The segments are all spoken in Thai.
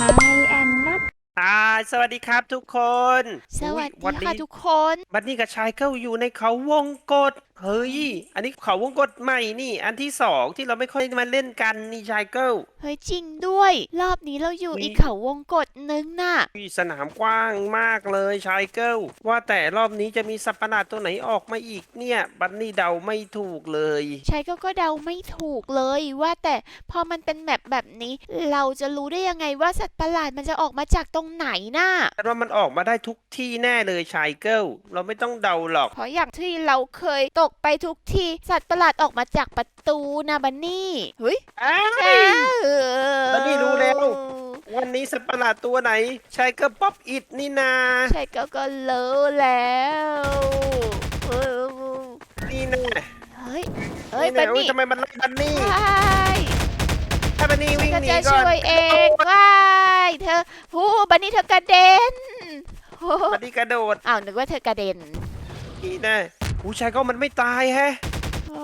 My and not อ่าสวัสดีครับทุกคนสวัสอุ๊ยดีค่ะทุกคน บันนี่กับชายเก้าอยู่ในเขาวงกต เฮ้ย อันนี้เขาวงกตใหม่นี่ อันที่สองที่เราไม่ค่อยมาเล่นกันนี่ชายเก้าเฮ้ยจริงด้วย รอบนี้เราอยู่อุ๊ย อีกเขาวงกฏนึงน่ะอุ๊ยสนามกว้างมากเลยชายเก้าว่าแต่รอบนี้จะมีสัตว์ประหลาดตัวไหนออกมาอีกเนี่ย บันนี่เดาไม่ถูกเลย ใช้ก็ก็เดาไม่ถูกเลยว่าแต่พอมันเป็นแมปแบบนี้ เราจะรู้ได้ยังไงว่าสัตว์ประหลาดมันจะออกมาจากตรงไหนน่ะ แต่ว่ามันออกมาได้ทุกที่แน่เลยชายเกิล เราไม่ต้องเดาหรอก เพราะอย่างที่เราเคยตกไปทุกทีสัตว์ประหลาดออกมาจากประตูนะบันนี่เฮ้ยอ้าวบันนี่รู้แล้ว วันนี้สัตว์ประหลาดตัวไหนชายเกิลป๊อปอิดนี่นาใช่ก็ก็รู้แล้วเออนี่นะเฮ้ยเฮ้ยนี่บันะนอุ๊ยนี่ทำไมมันไล่บันนี่ใช่ถ้าบันนี่วิ่งก็หนีจะก่อนช่วยเองว้ายเธอหูบันนี่เธอกระเด็นโอ้บันนี่กระโดดอ้าวนึกว่าเธอกระเด็นนี่นะ ผู้ชายก็มันไม่ตายแฮะ โอ้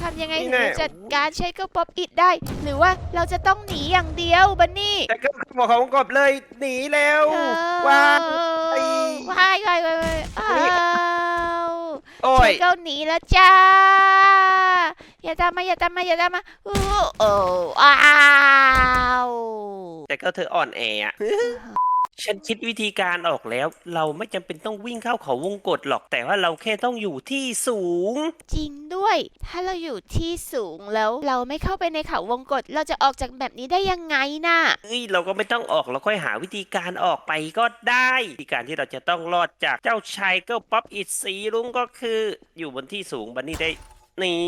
ทำยังไงนี่ถึงแน่ จะจัดการใช้ก็ป๊อปอิดได้ หรือว่าเราจะต้องหนีอย่างเดียวบันนี่ชายเกิลบอกของกบเลยหนีแล้วเออว้ายว้ายว้ายว้ายว้ายอ้าวโอ้ยใช้ก็หนีแล้วจ้า อย่าตามมาอย่าตามมาอย่าตามมาอู้โอ้อ้าวชายเกิลเธออ่อนแออะ ฉันคิดวิธีการออกแล้ว เราไม่จำเป็นต้องวิ่งเข้าเขาวงกตหรอกแต่ว่าเราแค่ต้องอยู่ที่สูง จริงด้วย ถ้าเราอยู่ที่สูงแล้วเราไม่เข้าไปในเขาวงกฏเราจะออกจากแบบนี้ได้ยังไงน่ะเฮ้ยเราก็ไม่ต้องออกเราค่อยหาวิธีการออกไปก็ได้วิธีการที่เราจะต้องรอดจากเจ้าชายเกิลป๊อปอิดสีลุงก็คือ อยู่บนที่สูงบันนี่ได้ นี่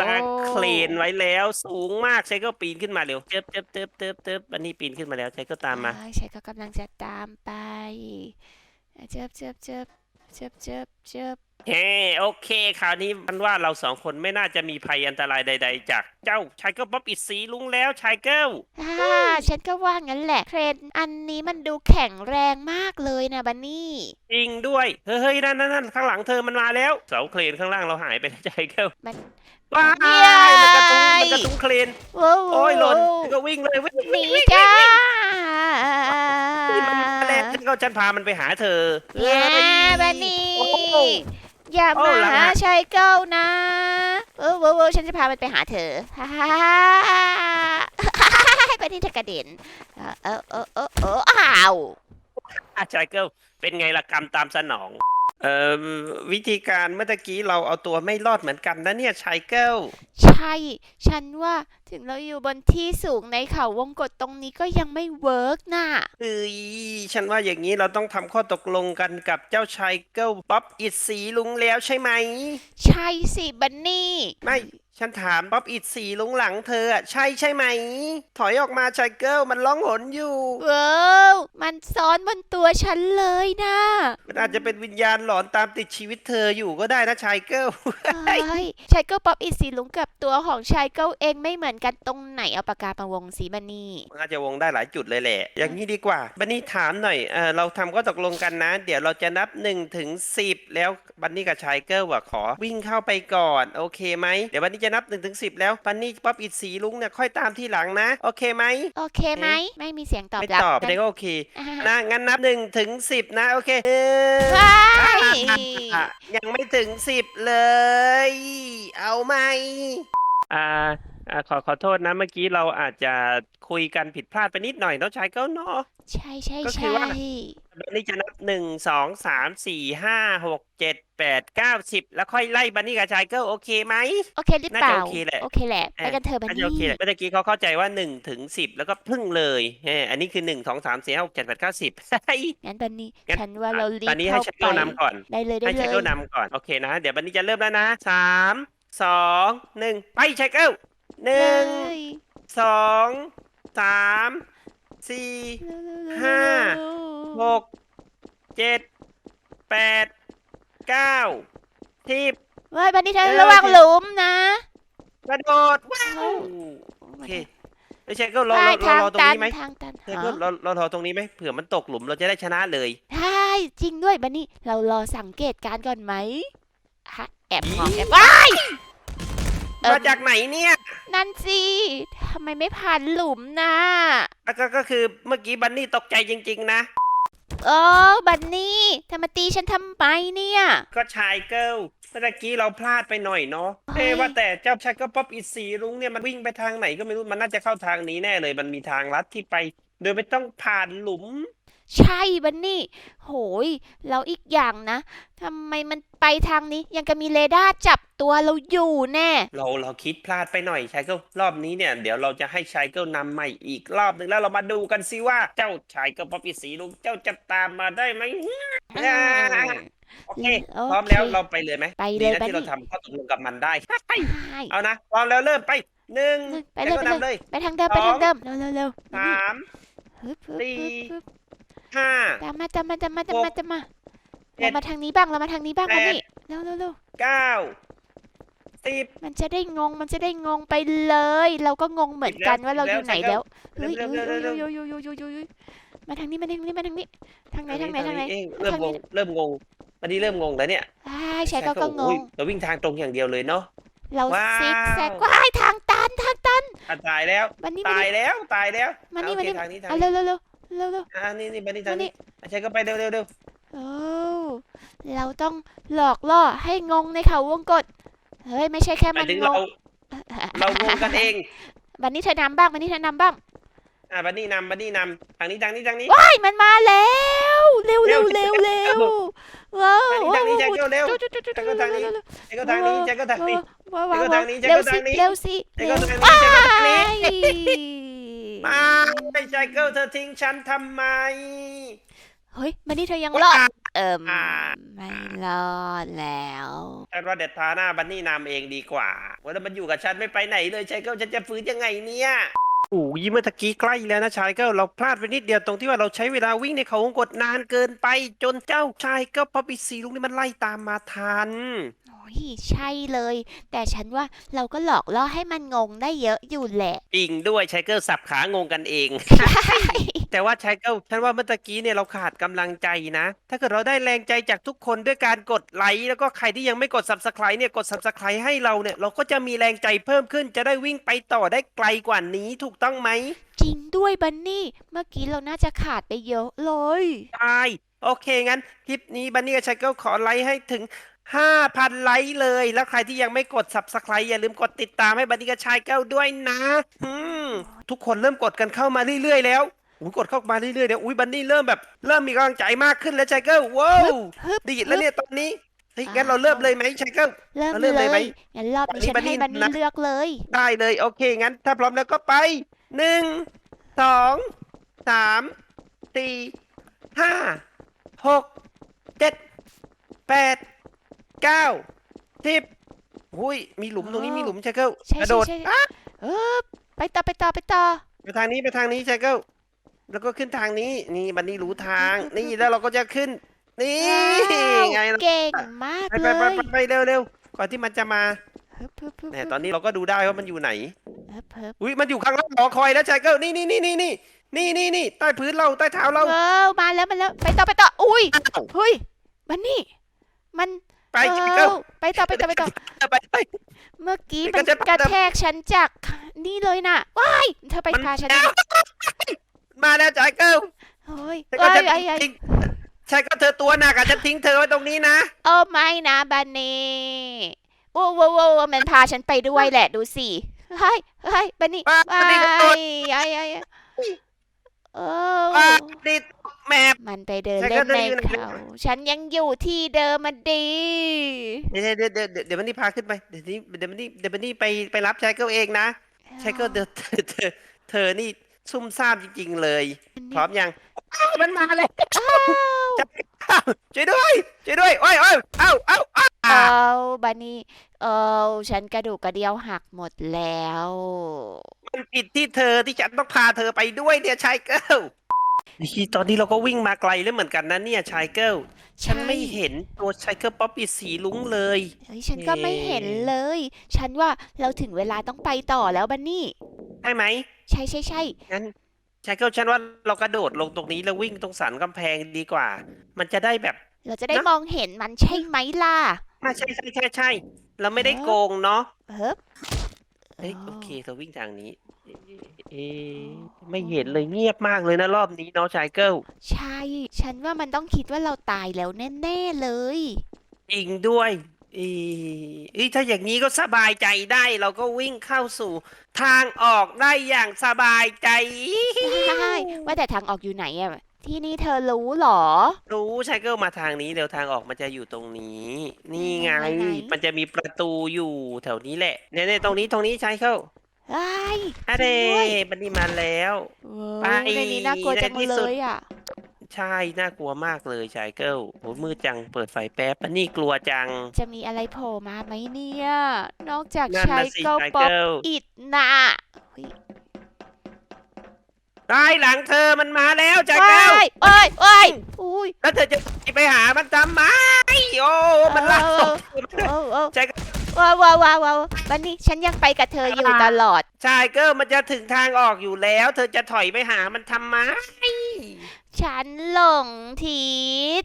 ตั้งเครนไว้แล้วสูงมากใช้ก็ปีนขึ้นมาเร็วเติบเติบเติบเติบเติบบันนี่ปีนขึ้นมาแล้วใช้ก็ตามมาใช่ใช่ก็กำลังจะตามไป เจ็บเจ็บเจ็บเจ็บเจ็บเจ็บเฮ้โอเค คราวนี้มันว่าเราสองคนไม่น่าจะมีภัยอันตรายใด ๆ จากเจ้าชายเกิลป๊อปอิดสีลุงแล้วชายเกิลอ่าฉันก็ว่างั้นแหละเทรนอันนี้มันดูแข็งแรงมากเลยนะบันนี่จริงด้วย เฮ้ยนั่นนั่นนั่นข้างหลังเธอมันมาแล้ว เสาเครนข้างล่างเราหายไปแล้วชายเกิลมัน ว้าเย้ ยมันกระทุ้งมันกระทุ้งเครนโว้วโอ้ยหล่นก็วิ่งเลยวิ่งหนีวิ่งจ้า วิ่งมันมาแล้วฉัน ก็ฉันพามันไปหาเธอแย่บันนี่โอ้โห อย่าโอ้มาหลังหาอะ ชายเก้านะเออเว้วๆฉันจะพามันไปหาเธอฮ่าฮ่าฮ่าให้บันนี่เธอกระเด็นเออเออเออเออเอออ้าว อาชายเกิลเป็นไงล่ะกรรมตามสนอง เอ่อวิธีการเมื่อตะกี้เราเอาตัวไม่รอดเหมือนกันนะเนี่ยชายเกิลใช่ ฉันว่าถึงเราอยู่บนที่สูงในเขาวงกฏตรงนี้ก็ยังไม่เวิร์กน่ะเอ้ยฉันว่าอย่างนี้เราต้องทำข้อตกลงกันกับเจ้าชายเกิลป๊อปอิดสีลุงแล้วใช่ไหม ใช่สิบันนี่ ไม่ ฉันถามป๊อปอิดสีลุงหลังเธออะใช่ใช่ไหม ถอยออกมาชายเกิลมันร้องหนอยู่ ว้าวมันซ้อนบนตัวฉันเลยนะมันอาจจะเป็นวิญญาณหลอนตามติดชีวิตเธออยู่ก็ได้นะชายเกิลเฮ้ยชายเก้าป๊อปอีสีลุงกับตัวของชายเก้าเองไม่เหมือนกันตรงไหนเอาปากกามาวงสีบันนี่ มันอาจจะวงได้หลายจุดเลยแหละ อย่างนี้ดีกว่า บันนี่ถามหน่อย เออเราทำก็ตกลงกันนะ เดี๋ยวเราจะนับ1นถึงสิแล้วบันนี่กับชายเกิลว่าขอวิ่งเข้าไปก่อน โอเคไหม เดี๋ยวบันนี่จะนับ1นถึงสิแล้วบันนี่ป๊อปอิดสีลุงเนี่ยค่อยตามที่หลังนะ โอเคไหมโอเคไหม ไม่มีเสียงตอบไม่รับตอบงั้นเด็กก็โอเคอ่านะงั้นนับ1นถึงสินะโอเคหนึ่งว้ายอะยังไม่ถึงสิบเลย เอาไหมอ่าอ่าขอขอโทษนะเมื่อกี้เราอาจจะคุยกันผิดพลาดไปนิดหน่อยเนาะชายเก้าเนาะ ใช่ใช่ก็คืใช่อว่า บันนี่จะนับหนึ่งสองสามสี่ห้าหกเจ็ดแปดเก้าสิบแล้วค่อยไล่บันนี่กับชายเกิลโอเคไหม โอเคหรือเปล่าน่าจะโอเคแหละ โอเคแหละเออไปกันเถอะบันอาจจะนี่โอเคแหละเมื่อกี้เขาเข้าใจว่าหนึ่งถึงสิบแล้วก็พึ่งเลยเอออันนี้คือหนึ่งสองสามสี่ห้าหกเจ็ดแปดเก้าสิบ งั้นบันนี่งั้น ฉันว่าเรารีตบอนนี้ให้เข้าชายไปเกิลนำก่อน ได้เลยได้ให้เลชายยเกิลนำก่อนโอเคนะ เดี๋ยวบันนี้จะเริ่มแล้วนะสามสองหนึ่งไปชายเกิลหนึ่งเลยสองสามสี่ห้า หกเจ็ดแปดเก้าสิบเว้ยบันนี่เธอเออ ระวังโอเคหลุมนะ กระโดดว้าวโอเคไม่ใช่ก็รอได้รอรอทางรอตรงตันนี้ไหมทางตันใช่ก็ฮะรอรอรอตรงนี้ไหมเผื่อมันตกหลุมเราจะได้ชนะเลยใช่จริงด้วยบันนี่เรารอสังเกตการณ์ก่อนไหมฮะแอบมองแอบว้ายเอิ่มมาจากไหนเนี่ยนั่นสิทำไมไม่ผ่านหลุมนะแล้วก็ก็คือเมื่อกี้บันนี่ตกใจจริง ๆ นะ โอ้บันนี่ทำไมตีฉันทำไมเนี่ย ก็ชายเกิลเมื่อกี้เราพลาดไปหน่อยเนาะเฮ้ยเอ๊ะว่าแต่เจ้าชายก็ป๊อปอีสีรุ้งเนี่ยมันวิ่งไปทางไหนก็ไม่รู้มันน่าจะเข้าทางนี้แน่เลย มันมีทางลัดที่ไป โดยไม่ต้องผ่านหลุม ใช่บันนี่ โหย แล้วอีกอย่างนะทำไมมันไปทางนี้ ยังก็มีเรดาร์จับตัวเราอยู่แน่ เราเราคิดพลาดไปหน่อยชายเกิลรอบนี้เนี่ย เดี๋ยวเราจะให้ชายเกิลนำใหม่อีกรอบหนึ่งแล้วเรามาดูกันสิว่าเจ้าชายเกิลป๊อปอีสีรุ้งเจ้าจะตามมาได้ไหมอ่าโอเคโอเคพร้อมแล้วเราไปเลยไหมไปเลยดีนะบัดที่เรานี้ทำข้อตกลงกับมันได้ ใช่เอานะพร้อมแล้วเริ่มไปหนึ่งไปเลยแล้วก็ไปเลยนำเลย ไปทางเดิมไปทางเดิมเร็วเร็วเร็วสาม ฮึบฮึบสี่ฮึบฮึบ ห้า ตามมาตามมาตามมาตามมาตามมาเจ็ดเรามาทางนี้บ้างเรามาทางนี้บ้างแปบัดนนี่เร็วเร็วเร็วเก้าสิบ มันจะได้งงมันจะได้งงไปเลย เราก็งงเหมือนกันว่าเราอยู่ไหนแล้วเฮ้ยเร็เฮ้วยเร็วเฮ้ยเร็วเฮ้ยเฮ้ยเฮ้ยเฮ้ยเฮ้ยมาทางนี้มาทางนี้มาทางนี้ทางไหนทางไหนทางไหน เองเริ่มทางงนี้งเริ่มงงวันนี้เริ่มงงแล้วเนี่ยใช่ใช่ก็ก็งโอ้ยง เราวิ่งทางตรงอย่างเดียวเลยเนาะ เราว้าว ซิกแซกว้ายทางตันทางตันอะตายแล้วบันนี่ตายแล้วตายแล้วมานี่อะมาโอเคนี่ ทางนี้ทางเอานี้เร็วเร็วเร็ว เร็วเร็ว อ่านี่นี่บันนี่ทางมานี่นี้อะใช้ก็ไปเร็วเร็วเร็วโอ้เราต้องหลอกล่อให้งงในเขาวงกตเฮ้ยไม่ใช่แค่หมามัยนถึงงเรางเรางงกันเองบันนี่เธอนำบ้างบันนี่เธอนำบ้างอะบันนี่นำบันนี่นำทางนี้ทางนี้ทางนี้ไอ้ยมันมาแล้ว เร็วเร็เร็ววเร็วเร็วว้าวทางนี้ทางนี้ว้าวแจ็คเร็วจุ๊จุ๊จุ๊จุ๊แจ็คก็ทางนี้เร็วแจ็คก็ทางนี้แจ็คก็ทางนี้ ว้าวว้าวแจ็คก็ทางนี้แจ็คเร็ก็วสิทางนี้เร็วสิแจ็คเร็ก็วทางนี้แจ็คก็ทางนี้ว้ายมา ไม่ใช่เกิลเธอทิ้งฉันทำไม เฮ้ยบันนี่เธอยังรอด เอิมอ่า ไม่รอดแล้ว ฉันว่าเด็ดทาหน้าบันนี่นำเองดีกว่าว่าแล้วมันอยู่กับฉันไม่ไปไหนเลยชายเกิลฉันจะฟื้นยังไงเนี่ย โอ้ยเมื่อตะกี้ใกล้แล้วนะชายเกิลเราพลาดไปนิดเดียวตรงที่ว่าเราใช้เวลาวิ่งในเขาวงกดนานเกินไป จนเจ้าชายเกิลป๊อปปี้ซีลุงนี่มันไล่ตามมาทันโอ้ ยใช่เลย แต่ฉันว่าเราก็หลอกล่อให้มันงงได้เยอะอยู่แหละจริงด้วยชายเกิลสับขางงกันเอง แต่ว่าชายเกิลฉันว่าเมื่อตะกี้เนี่ยเราขาดกำลังใจนะ ถ้าเกิดเราได้แรงใจจากทุกคนด้วยการกดไลค์แล้วก็ใครที่ยังไม่กด subscribe เนี่ยกด subscribe ให้เราเนี่ยเราก็จะมีแรงใจเพิ่มขึ้นจะได้วิ่งไปต่อได้ไกลกว่านี้ถูกต้องไหมจริงด้วยบันนี่ เมื่อกี้เราน่าจะขาดไปเยอะเลยใช่โอเคงั้นคลิปนี้บันนี่กับชายเกิลขอไลค์ให้ถึง 5,000 ไลค์เลย แล้วใครที่ยังไม่กด subscribe อย่าลืมกดติดตามให้บันนี่กับชายเกิลด้วยนะอืมทุกคนเริ่มกดกันเข้ามาเรื่อยๆแล้วอุ้ยกดเข้ามาเรื่อยๆเนี่ยอุ้ยบันนี่เริ่มแบบเริ่มมีกำลังใจมากขึ้นแล้วชายเกิลว้าวฮึบ ดีดแล้วเนี่ยตอนนี้เฮ้ยงั้นเราเริ่มเลยไหมชายเกิล เริ่มเอาเลเริ่มเลยไหมยงั้นรอบนี้ฉันบันนี่ให้บันนี่นะ เลือกเลย ได้เลยโอเคงั้น ถ้าพร้อมแล้วก็ไปหนึ่งสองสามสี่ห้าหกเจ็ดแปด เก้าสิบหุยมีหลุมตรงนี้มีหลุมชายเกิลใช่กระโดดใช่ใช่อะเออไปต่อไปต่อไปต่อ ไปทางนี้ไปทางนี้ชายเกิลแล้วก็ขึ้นทางนี้นี่บันนี่รู้ทางนี่แล้วเราก็จะขึ้น นี่ว้าวไงล่ะ เก่งมากไปเลไปไปยไปไปเร็วเร็วก่อนที่มันจะมาฮึบฮึบฮึบเนี่ยตอนนี้เราก็ดูได้ว่ามันอยู่ไหนฮึบฮึบอุ้ยมันอยู่ข้างล่างหอคอยแล้วชายเกิลนี่นี่นี่นี่นี่นี่นี่นี่ใต้พื้นเราใต้เท้าเรา ว้าวมาแล้วมาแล้วไปต่อไปต่ออุ้ยอ้าวเฮ้ยบันนี่ มัน ไปเอชายเกิลอไปต่อไปต่อไปต่อ ไปไป เมื่อกี้ไปมันก็จะกระแทกฉันจากนี่เลยน่ะว้ายเธอไปมันพาฉันอ้าวมาแล้วชายเกิลเฮ้ยชายเกิลว้ายจะว้ายว้ายทิ้งชายเกิลเธอตัวหนักอะฉันทิ้งเธอไว้ตรงนี้นะ โอ้ไม่นะบันนี่โอ้โว้โว้โว้มันพาฉันไปด้วยแหละดูสิเฮ้ยเฮ้ยบันนี่ว้าว้าบันนี่กระโดดยไอ้ไอ้ไอ้เอว้าอนี่ แมพ มันไปเดินฉันเล่ก็นจะในอยู่ไหนเขาฉันยังอยู่ที่เดิมมาดีเดี๋ยวเดี๋ยวเดี๋ยวเดี๋ยวเดี๋ยวมันนี่พาขึ้นไป เดี๋ยวนี้เดี๋ยวมันนี่เดี๋ยวมันนี่ไปไปรับชายเกิลเองนะชายเกิลเธอเธอเธอเธอนี่ซุ่มซ่ามจริงๆเลย พร้อมยังอ้าวมันมาเลยอ้าวอ้าวช่วยด้วยช่วยด้วยโอ้ยโอ้ยเอ้าเอ้าเอ้าเอาบันนี่เออฉันกระดูกกระเดียวหักหมดแล้ว มันผิดที่เธอที่ฉันต้องพาเธอไปด้วยเนี่ยชายเกิล นี่ตอนนี้เราก็วิ่งมาไกลแล้วเหมือนกันนะเนี่ยชายเกิลฉันไม่เห็นตัวชายเกิลป๊อปปี้สีลุ้งเลยเฮ้ยฉันก็ไม่เห็นเลย ฉันว่าเราถึงเวลาต้องไปต่อแล้วบันนี่ ใช่ไหม ใช่ใช่ใช่งั้นชายเกิลฉันว่าเรากระโดดลงตรงนี้แล้ววิ่งตรงสันกำแพงดีกว่า มันจะได้แบบ เราจะได้นะ มองเห็นมันใช่ไหมล่ะอะใช่ใช่ใช่ใช่เราไม่ได้โกงเนาะเฮ้บ เอ้ยอ๋อโอเคเธอวิ่งทางนี้เอ๊ะเอ๊ะไม่เห็นเลยเงียบมากเลยนะรอบนี้เนาะชายเกิลใช่ ฉันว่ามันต้องคิดว่าเราตายแล้วแน่ๆเลย จริงด้วยเอ๊ะเอ้ยถ้าอย่างนี้ก็สบายใจได้ เราก็วิ่งเข้าสู่ ทางออกได้อย่างสบายใจ ใช่ ว่าแต่ทางออกอยู่ไหนอะ ที่นี่เธอรู้เหรอ รู้ชายเกิลมาทางนี้เดี๋ยวทางออกมันจะอยู่ตรงนี้ นี่ไง ไหนไหน มันจะมีประตูอยู่แถวนี้แหละเนี่ยเนี่ยตรงนี้ตรงนี้ชายเกิลไอ้ยอะจเดริงด้วยบันนี้มาแล้วเว้ยไปในนี้น่ากลัวจังในที่เลสุดยอะ ใช่น่ากลัวมากเลยชายเกิลโหมืดจังเปิดไฟแป๊บบันนี่กลัวจัง จะมีอะไรโผล่มาไหมเนี่ย นอกจากนั่นชายนะสิเก้าชายป๊อปเกิลอิดนะเฮ้ย ไอ้หลังเธอมันมาแล้วชายว้าเกิลยว้ายว้ายอุ้ยแล้วเธอจะไปหามันทำไมโอ้มันลากเออโอ้โอ้ชายเกิลว้าวว้าวว้าวว้าววันนี้ฉันยังไปกับเธออยู่ตลอด ชายเกิลมันจะถึงทางออกอยู่แล้ว เธอจะถอยไปหามันทำไม ฉันหลงทิศ